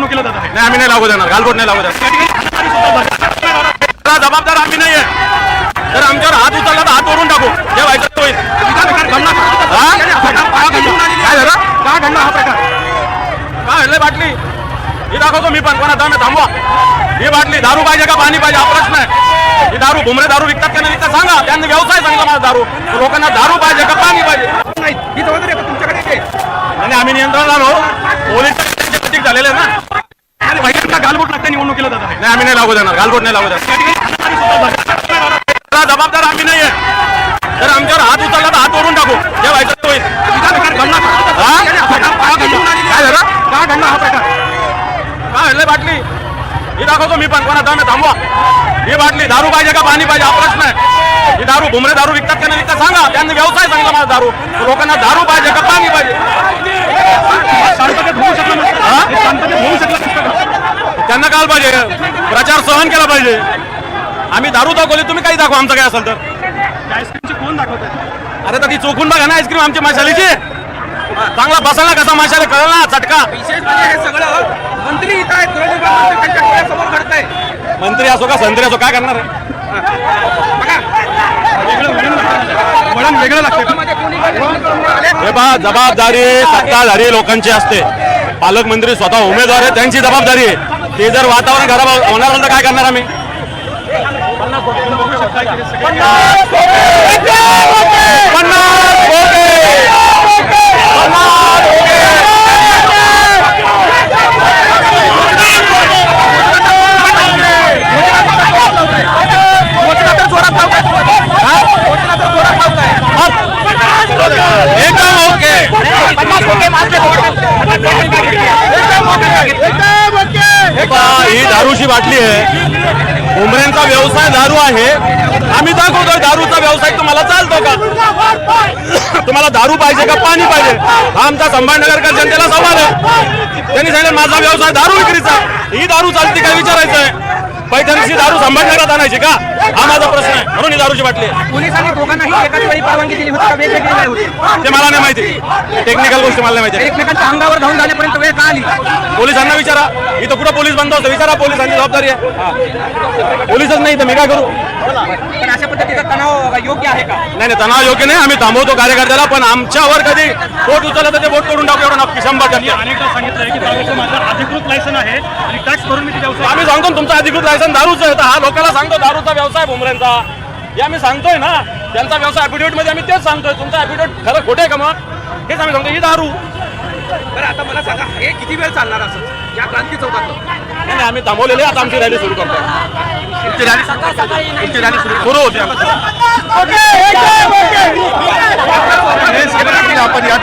निवडणुकीला जात आहे. नाही आम्ही नाही लागू देणार. गालबोट नाही लागू देणार. जबाबदार आम्ही नाहीये. तर आमच्यावर हात उचलला तर हात वरून टाकू. जे व्हायचं ते होईल? काय झालं? का घडला हा प्रकार? काय हल्ले बाटली? ही दाखवतो मी पण. कोणा दम आहे, थांबवा. ही बाटली दारू पाहिजे का पाणी पाहिजे? हा प्रश्न आहे. ही दारू भुमरे दारू विकतात का नाही विकतात? सांगा. त्यांनी व्यवसाय सांगला माझा दारू. लोकांना दारू पाहिजे का पाणी पाहिजे? नाही ही जबाबदारी आता तुमच्याकडे आणि आम्ही नियंत्रण आलो. पोलीस प्रतीक झालेले आहे ना? आणि महिलांना गालबोट लागते निवडणुकीला जात. आहे नाही आम्ही नाही लागू देणार. गालबोट नाही लागू देणार. त्याला जबाबदार आम्ही नाहीये. तर आमच्यावर हात उचलला तर हात वरून टाकू. जे व्हायचं ते होईल हा? काय झालं का घडला? हा प्रकार? काय हल्ले बाटली? ही दाखवतो मी पण. कोणा दम आहे, थांबवा. ही बाटली दारू पाहिजे का? पाणी पाहिजे? हा प्रश्न आहे. ही दारू भुमरे दारू विकतात का नाही विकतात? सांगा. त्यांनी व्यवसाय सांगला माझा दारू. लोकांना दारू पाहिजे का पाणी पाहिजे? त्यांना काय पाहिजे. प्रचार सहन केला पाहिजे. आम्ही दारू दाखवली तुम्ही काही दाखवा आमचं काय असेल तर. आईस्क्रीमची कोण दाखवत अरे तर ती चोखून बघा ना आईस्क्रीम आमची मशालीची. चांगला बसायला कसा मशाले कळला ना चटका. विशेष म्हणजे हे सगळं मंत्री इथं आहेत गृहनिर्माण मंत्री असो का संत्री असो काय करणार आहे? वळण लागतं. वळण वेगळं लागतं. हे पहा जबाबदारी सत्ताधारी लोकांची असते. पालकमंत्री स्वतः उमेदवार आहे त्यांची जबाबदारी आहे. ते जर वातावरण खराब होणार असेल तर काय करणार आम्ही? पन्नास एकदम ओके ही दारूची बाटली आहे. उमऱ्यांचा व्यवसाय दारू आहे. आम्ही दाखवतोय दारूचा व्यवसाय. तुम्हाला चालतो का? तुम्हाला दारू पाहिजे का पाणी पाहिजे? हा आमचा संभाजीनगरकर जनतेला सवाल आहे. त्यांनी सांगितलं माझा व्यवसाय दारू विक्रीचा. ही दारू चालते काय विचारायचं आहे पैठणची दारू संभाजीनगरात आणायची का? हा माझा प्रश्न आहे. म्हणून ही दारूची बाटली आहे. पोलिसांनी दोघांनाही एकाच वेळी परवानगी दिली होती का? वेगवेगळी नाही होती. ते मला नाही माहिती. टेक्निकल गोष्टी मला नाही माहिती. एकमेकांच्या अंगावर धावून झाल्यापर्यंत वेळ का आली? पोलिसांना विचारा. इथं कुठं पोलीस बंद होतं? विचारा पोलिसांची जबाबदारी आहे. पोलीसच नाही तर मी काय करू? पण अशा पद्धतीचा तणाव योग्य आहे का? नाही नाही तणाव योग्य नाही. आम्ही थांबवतो कार्यकर्त्याला पण आमच्यावर कधी बोट उचललं तर ते बोट करून टाकू एवढं नक्की. शंभर टक्के. अनेकदा सांगितलं की दारूचं माझं अधिकृत लायसन आहे आणि टॅक्स भरून मी ते व्यवसाय आम्ही सांगतो ना, तुमचं अधिकृत दारूचं आहे. तर हा लोकांना सांगतो दारूचा व्यवसाय भुमऱ्यांचा हे आम्ही सांगतोय ना त्यांचा व्यवसाय affidavit मध्ये आम्ही तेच सांगतोय. तुमचा ॲफिडेविट खरं खोटे का मग? हेच आम्ही सांगतो ही दारू. बरं आता मला सांगा हे किती वेळ चालणार असं? या क्रांती चौकात नाही, आम्ही थांबवलेले आता आमची रॅली सुरू करतो तुमची रॅली तुमची रॅली सुरू सुरू होती. आपण या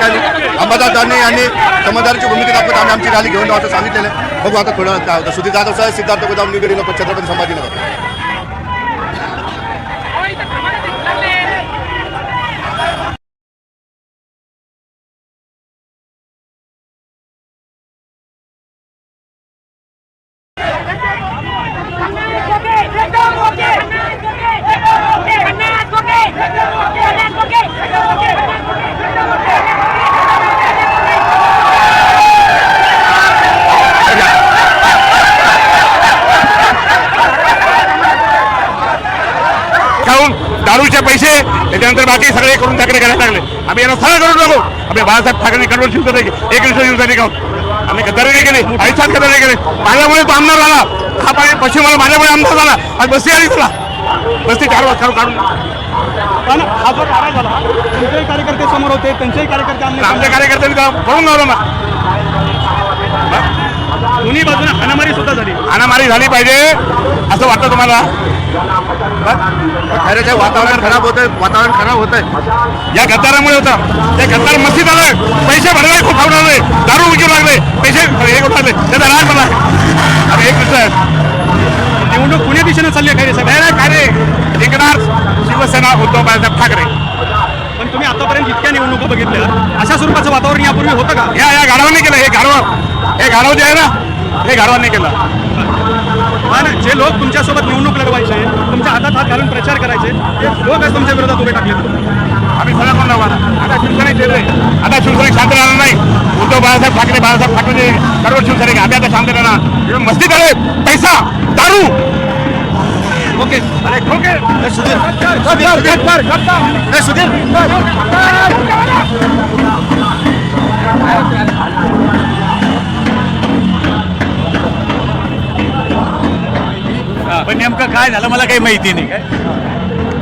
ठिकाणी अंबादास दानवे यांनी समजदाराची भूमिका दाखवत आम्ही आमची रॅली घेऊन जाऊ असं सांगितलेलं बघू आता थोडं काय होतं सुधीर जाधव साहेब सिद्धार्थ गोदाम निगडी लोक छत्रपती संभाजीनगर. दारूचे पैसे त्याच्यानंतर बाकी सगळे करून ठाकरे करायला लागले. आम्ही यांना सरळ करून टाकू. आम्ही बाळासाहेब ठाकरे शिवतो नाही एक दिवस दिवसांनी खाऊन आम्ही गद्दारी नाही केली. आयुष्यात नाही केली. माझ्यामुळे तो आमदार झाला. हा पाणी पश्चिम मला माझ्यामुळे आमदार झाला. आज बस्ती आली तुला बस्ती चार वाजता काढून पण हा जो ठारा झाला तुमचेही कार्यकर्ते समोर होते त्यांचेही कार्यकर्ते आमच्या कार्यकर्त्यांनी पळून लावलं मग दोन्ही बाजूने हाणामारी सुद्धा झाली. हाणामारी झाली पाहिजे असं वाटतं तुम्हाला? खैरेचं वातावरण खराब होतंय वातावरण खराब होतंय. या गद्दारामुळे होतं. त्या गद्दार मस्तीत आलं पैसे भरले खूप खाऊ लागले. दारू विकू लागले. पैसे हे करू लागले. त्याचा राग मला. आता एक आहे निवडणूक पुणे दिशेने चालली आहे खैरे साहेब? नाही नाही काय रे जिंकणार शिवसेना उद्धव बाळासाहेब ठाकरे. पण तुम्ही आतापर्यंत इतक्या निवडणुका बघितल्या अशा स्वरूपाचं वातावरण यापूर्वी होतं का? या या गाढवाने केलं. हे गाढव हे गाढव जे आहे ना? हे गाढवाने केलं पण जे लोक तुमच्यासोबत निवडणूक लढवायचे तुमच्या हातात हात घालून प्रचार करायचे ते लोक आज तुमच्या विरोधात उभे टाकले आम्ही सगळं कोण लावणार आता शिवसेनेत गेले आता शिवसेनेत शांत राहणार नाही उद्धव बाळासाहेब ठाकरे बाळासाहेब ठाकरे सर्व शिवसैनिक आम्ही आता शांत राहणार हे मस्ती करे पैसा दारू ओके अरे ठोके पण नेमकं काय झालं मला काही माहिती नाही काय.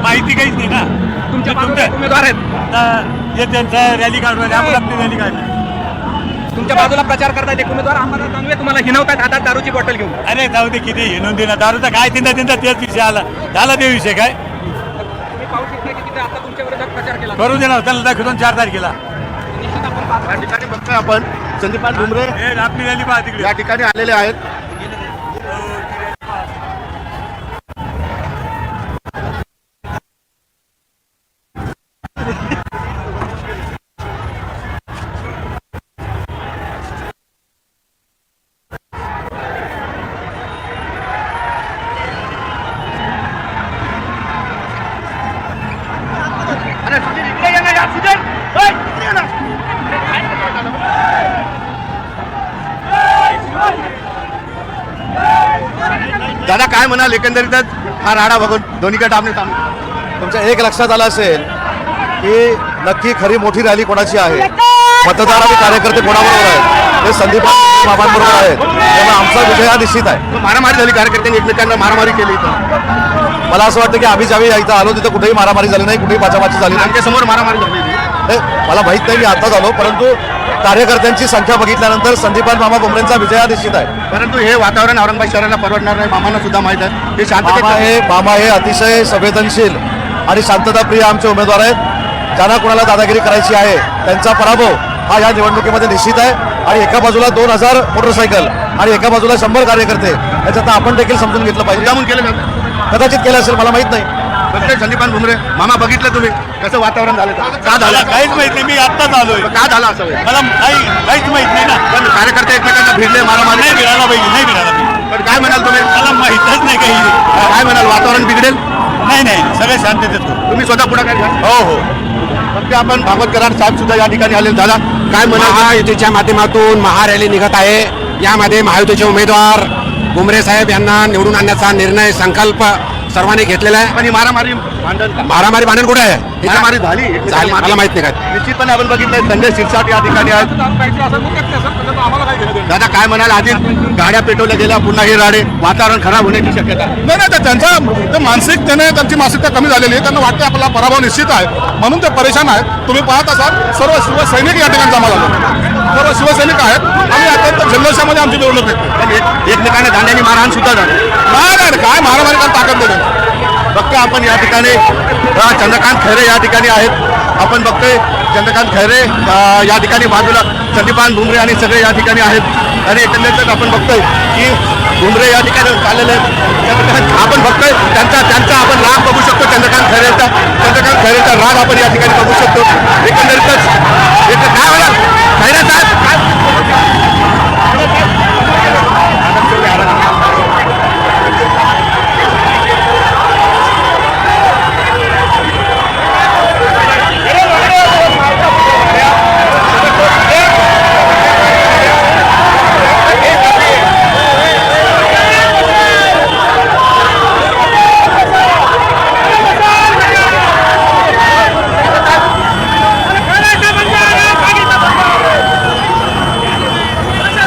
माहिती काहीच नाही ना. तुमच्या उमेदवार आहेत. जे त्यांचा रॅली काढून आपण आपली रॅली काढणार तुमच्या बाजूला प्रचार करतायत एक उमेदवार आम्हाला चांगले तुम्हाला हिनवतात हातात दारूची बॉटल घेऊन. अरे जाऊ दे किती हिणून देणार. दारूचा काय तिंदा तिंदा तेच विषय आला. झाला ते विषय काय? तुम्ही पाहू शकता की तिथे आता तुमच्या विरोधात प्रचार केला. करू दे ना त्याला दाखवून चार तारखेला. निश्चित आपण. या ठिकाणी बघतोय आपण. संदीपान डुमरे हे आपली रॅली पहा तिकडे. या ठिकाणी आलेले आहेत. म्हणाल एकंदरीतच हा राडा बघून दोन्हीकडे आमने सामने. तुमच्या एक लक्षात आलं असेल की नक्की खरी मोठी रॅली कोणाची आहे? मतदार आणि कार्यकर्ते कोणाबरोबर आहेत? ते संदीप बाबांबरोबर आहेत. त्यामुळे आमचा विजय हा निश्चित आहे. मारामारी झाली कार्यकर्त्यांनी एकमेकांना मारामारी केली मला असं वाटतं की आम्ही ज्यावेळी इथं आलो तिथं कुठेही मारामारी झाली नाही कुठेही बाचाबाची झाली नाही. आमच्यासमोर मारामारी झाली. मला माहीत नाही मी आता झालो परंतु कार्यकर्त्यांची संख्या बघितल्यानंतर संदीपान मामा बुमरेंचा विजय हा निश्चित आहे. परंतु हे वातावरण औरंगाबाद शहराला परवडणार नाही मामांना सुद्धा माहीत आहे. हे मामा शांततेत हे मामा हे अतिशय संवेदनशील आणि शांतताप्रिय आमचे उमेदवार आहेत. ज्यांना कोणाला दादागिरी करायची आहे त्यांचा पराभव हा या निवडणुकीमध्ये निश्चित आहे. आणि एका बाजूला दोन हजार मोटरसायकल आणि एका बाजूला शंभर कार्यकर्ते याच्यात आपण देखील समजून घेतलं पाहिजे. केलं कदाचित केलं असेल मला माहीत नाही. बघतोय संदीपान भुमरे? मामा बघितलं तुम्ही? कसं वातावरण झालं का मला झालं काहीच माहीत नाही मी आत्ताच आलोय का झालं असं? मला काही काहीच माहीत नाही ना. पण कार्यकर्ते एकमेकांना भिडले मारामारी नाही मिळाला पाहिजे नाही मिळाला पाहिजे. पण काय म्हणाल तुम्ही? मला माहितच नाही काही. काय म्हणाल? वातावरण बिघडेल? नाही नाही सगळे शांततेत. तुम्ही स्वतः पुढे काय हो हो. फक्त आपण भागवत कराड साहेब सुद्धा या ठिकाणी आले दादा काय म्हणाल? महायुतीच्या माध्यमातून महारॅली निघत आहे. यामध्ये महायुतीचे उमेदवार गुमरे साहेब यांना निवडून आणण्याचा निर्णय संकल्प सर्वांनी घेतलेला आहे. पण ही मारामारी भांडण का? मारामारी भांडण कुठे आहे? मारामारी झाली. झाली. मला माहीत नाही काय. निश्चितपणे आपण बघितलंय संजय शिरसाट या ठिकाणी आहेत. दादा काय म्हणाल? आधी गाड्या पेटवल्या गेल्या पुन्हा हे राडे. वातावरण खराब होण्याची शक्यता. नाही नाही ते त्यांचा ते मानसिकतेने त्यांची मानसिकता कमी झालेली आहे. त्यांना वाटते आपला पराभव निश्चित आहे. म्हणून ते परेशान आहेत. तुम्ही पाहत असाल सर्व शिवसैनिक या ठिकाणी जमा झाले. सर्व शिवसैनिक आहेत. आणि अत्यंत जल्लोषामध्ये आमची निवडणूक आहे. एकमेकांना दांड्याने मारहाण सुद्धा झाली. नाही काय महारामारी काय ताकद नाही फक्त आपण या ठिकाणी. चंद्रकांत खैरे या ठिकाणी आहेत. आपण बघतोय चंद्रकांत खैरे या ठिकाणी बाजूला संदीपान भुमरे आणि सगळे या ठिकाणी आहेत. आणि एकंदरीत आपण बघतोय की घुमरे या ठिकाणी चाललेले आहेत. आपण बघतोय त्यांचा त्यांचा आपण राग बघू शकतो चंद्रकांत खैरेचा. चंद्रकांत खैरेचा राग आपण या ठिकाणी बघू शकतो. एकंदरीतच एक काय होणार खैरे साहेब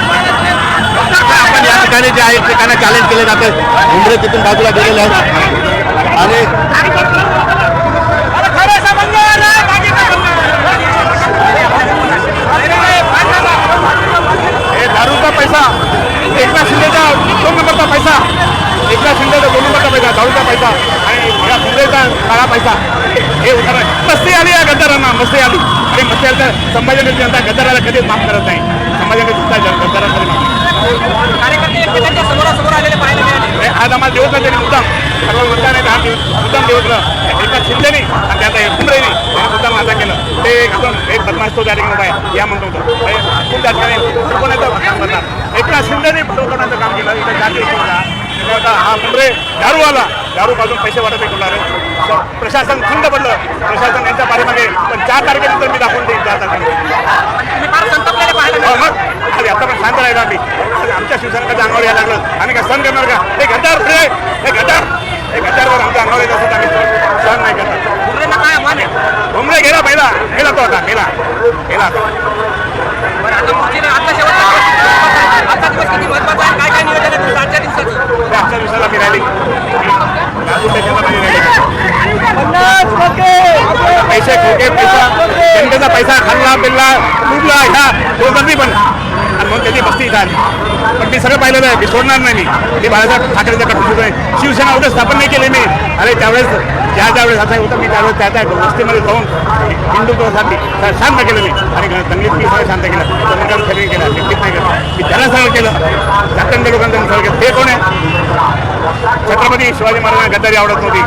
काय आपण या ठिकाणी जे आहे ठिकाणं चॅलेंज केले जाते भुमरे तिथून बाजूला गेलेले आहेत आणि हे दारूचा पैसा एकनाथ शिंदेचा दोन नंबरचा पैसा एकनाथ शिंदेचा दोन नंबरचा पैसा दारूचा पैसा पैसा हे उदाहरण मस्ती आली या गद्दारांना मस्ती आली आणि मस्ती आली तर संभाजीनगर जनता गद्दाराला कधीच माफ करत नाही संभाजीनगर जनता गद्दाराला कधी माफ नाही. कार्यकर्ते एकमेकांच्या समोरासमोर आलेले पाहायला मिळाले आणि आज आम्हाला दिवस त्यांनी मुद्दाम. सर्व मुद्दा नाही दहा दिवस. मुद्दाम दिवसलं एका शिंदेनी आणि त्यात एक कुंबरेनी यांनी मुद्दाम माझा केलं. ते एक आपण एक बदमाश तो त्या ठिकाणी आहे. या म्हणतो होतो हे खूप त्या ठिकाणी कोणाचं काम करणार. एकनाथ शिंदेनी फसवण्याचं काम केलं? इथं जाती त्याच्यावर हा कुंबरे दारू आला. दारू पाजून पैसे वाटत आहे प्रशासन थंड पडलं. प्रशासन यांच्या पाठीमागे. पण चार तारखेनंतर मी दाखवून देईन चार तारखेनंतर तुम्ही फार संतपलेले पाहायला हो मिळाले मग आधी आता पण शांत राहिलो आम्ही आज आमच्या शिवसैनिकाच्या अंगावर यायला लागलं. आम्ही काय सहन करणार का? हे गद्दार पुढे हे गद्दार. हे गद्दारवर आमच्या अंगावर येत असत आम्ही सहन नाही करणार भुमरेंना काय आव्हान आहे? भुमरे गेला पहिला. गेला तो आता आता आजच्या दिवसाला मी पैसे खोके पैसा. जनतेचा पैसा खाल्ला पिल्ला लुटला ह्या. दोघांनी पण. आणि म्हणून त्याची बस्ती आली. पण मी सगळं पाहिलेलं आहे. मी सोडणार नाही मी. मी बाळासाहेब ठाकरेंचा कटू आहे. शिवसेना उद्या स्थापन नाही केली मी. अरे त्यावेळेस ज्या ज्यावेळेस आता होतं मी त्यावेळेस त्या त्या गोष्टीमध्ये जाऊन हिंदुत्वासाठी शांत केलं मी. आणि दंगलीत मी सगळं शांत केलं. चंद्रकांत खरे केला निश्चित नाही केलं. मी त्याला सगळं केलं. जातंड लोकांचं सगळं केलं. ते कोण आहे? छत्रपती शिवाजी महाराजांना गद्दारी आवडत नव्हती.